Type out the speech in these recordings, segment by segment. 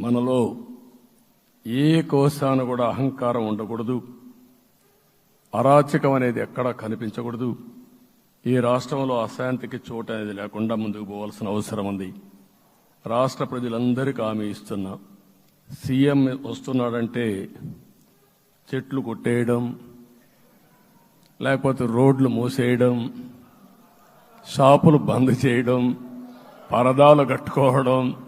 మనలో ఏ కోశాన కూడా అహంకారం ఉండకూడదు. అరాచకం అనేది ఎక్కడా కనిపించకూడదు. ఈ రాష్ట్రంలో అశాంతికి చోటు అనేది లేకుండా ముందుకు పోవాల్సిన అవసరం ఉంది. రాష్ట్ర ప్రజలందరికీ హామీ ఇస్తున్నా సీఎం వస్తున్నాడంటే చెట్లు కొట్టేయడం లేకపోతే రోడ్లు మూసేయడం షాపులు బంద్ చేయడం పరదాలు కట్టుకోవడం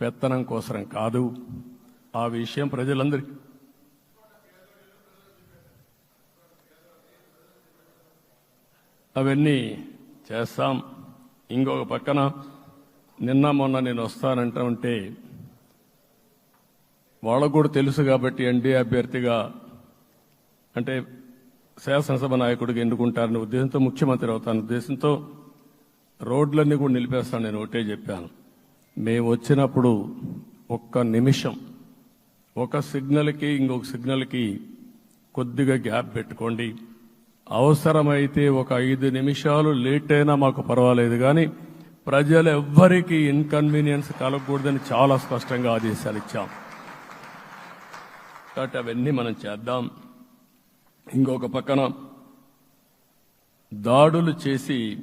పెత్తనం కోసరం కాదు. ఆ విషయం ప్రజలందరికీ. అవన్నీ చేస్తాం. ఇంకొక పక్కన నిన్న మొన్న నేను వస్తానంటా ఉంటే వాళ్ళకు కూడా తెలుసు కాబట్టి ఎన్డీఏ అభ్యర్థిగా అంటే శాసనసభ నాయకుడిగా ఎన్నుకుంటారనే ఉద్దేశంతో ముఖ్యమంత్రి అవుతాను ఉద్దేశంతో రోడ్లన్నీ కూడా నిలిపేస్తాను నేను ఒకటే చెప్పాను. మేము వచ్చినప్పుడు ఒక్క నిమిషం ఒక సిగ్నల్కి ఇంకొక సిగ్నల్కి కొద్దిగా గ్యాప్ పెట్టుకోండి. అవసరమైతే ఒక ఐదు నిమిషాలు లేట్ అయినా మాకు పర్వాలేదు కానీ ప్రజలు ఎవ్వరికీ ఇన్కన్వీనియన్స్ కలగకూడదని చాలా స్పష్టంగా ఆదేశాలు ఇచ్చాం. కాబట్టి అవన్నీ మనం చేద్దాం. ఇంకొక పక్కన దాడులు చేసి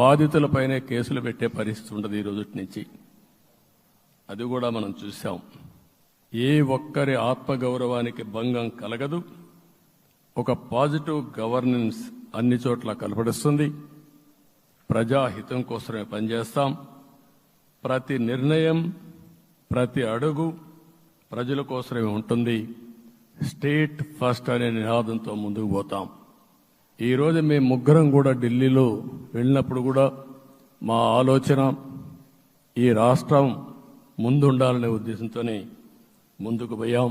బాధితులపైనే కేసులు పెట్టే పరిస్థితి ఉండదు ఈ రోజు నుంచి. అది కూడా మనం చూసాం ఏ ఒక్కరి ఆత్మగౌరవానికి భంగం కలగదు. ఒక పాజిటివ్ గవర్నెన్స్ అన్ని చోట్ల కనపడుస్తుంది ప్రజాహితం కోసమే పనిచేస్తాం. ప్రతి నిర్ణయం ప్రతి అడుగు ప్రజల కోసమే ఉంటుంది. స్టేట్ ఫస్ట్ అనే నినాదంతో ముందుకు పోతాం. ఈరోజు మేము ముగ్గురం కూడా ఢిల్లీలో వెళ్ళినప్పుడు కూడా మా ఆలోచన ఈ రాష్ట్రం ముందుండాలనే ఉద్దేశంతోనే ముందుకు పోయాం.